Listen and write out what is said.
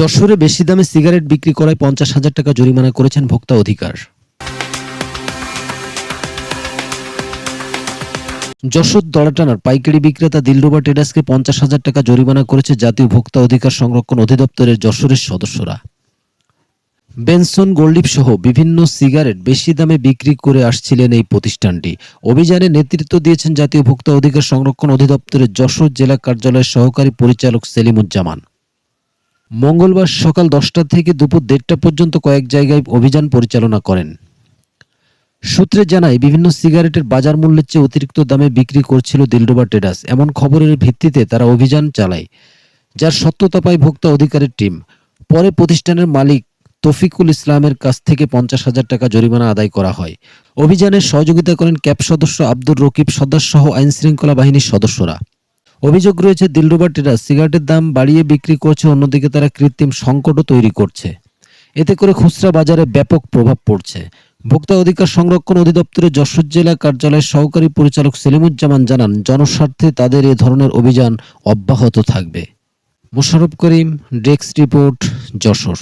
যশোরে বেশি দামে সিগারেট বিক্রি করায় পঞ্চাশ হাজার টাকা জরিমানা করেছেন ভোক্তা অধিকার। যশোর দড়াটানার পাইকারি বিক্রেতা দিলরুবা ট্রেডার্সকে পঞ্চাশ হাজার টাকা জরিমানা করেছে জাতীয় ভোক্তা অধিকার সংরক্ষণ অধিদপ্তরের যশোরের সদস্যরা। বেনসন, গোল্ডিপ সহ বিভিন্ন সিগারেট বেশি দামে বিক্রি করে আসছিলেন এই প্রতিষ্ঠানটি। অভিযানে নেতৃত্ব দিয়েছেন জাতীয় ভোক্তা অধিকার সংরক্ষণ অধিদপ্তরের যশোর জেলা কার্যালয়ের সহকারী পরিচালক সেলিমুজ্জামান। মঙ্গলবার সকাল দশটা থেকে দুপুর দেড়টা পর্যন্ত কয়েক জায়গায় অভিযান পরিচালনা করেন। সূত্রে জানায়, বিভিন্ন সিগারেটের বাজার মূল্যের চেয়ে অতিরিক্ত দামে বিক্রি করছিল দিলরুবা ট্রেডার্স। এমন খবরের ভিত্তিতে তারা অভিযান চালায়, যার সত্যতা পায় ভোক্তা অধিকারের টিম। পরে প্রতিষ্ঠানের মালিক তফিকুল ইসলামের কাছ থেকে পঞ্চাশ হাজার টাকা জরিমানা আদায় করা হয়। অভিযানে সহযোগিতা করেন ক্যাব সদস্য আব্দুর রকিব সদস্য সহ আইন শৃঙ্খলা বাহিনীর সদস্যরা। অভিযোগ রয়েছে দিলরুবা ট্রেডার্স সিগারেটের দাম বাড়িয়ে বিক্রি করছে, অন্যদিকে তারা কৃত্রিম সংকটও তৈরি করছে। এতে করে খুচরা বাজারে ব্যাপক প্রভাব পড়ছে। ভোক্তা অধিকার সংরক্ষণ অধিদপ্তরের যশোর জেলা কার্যালয়ের সহকারী পরিচালক সেলিমুজ্জামান জানান, জনস্বার্থে তাদের এ ধরনের অভিযান অব্যাহত থাকবে। Mosharraf Karim, desk report, Jessore.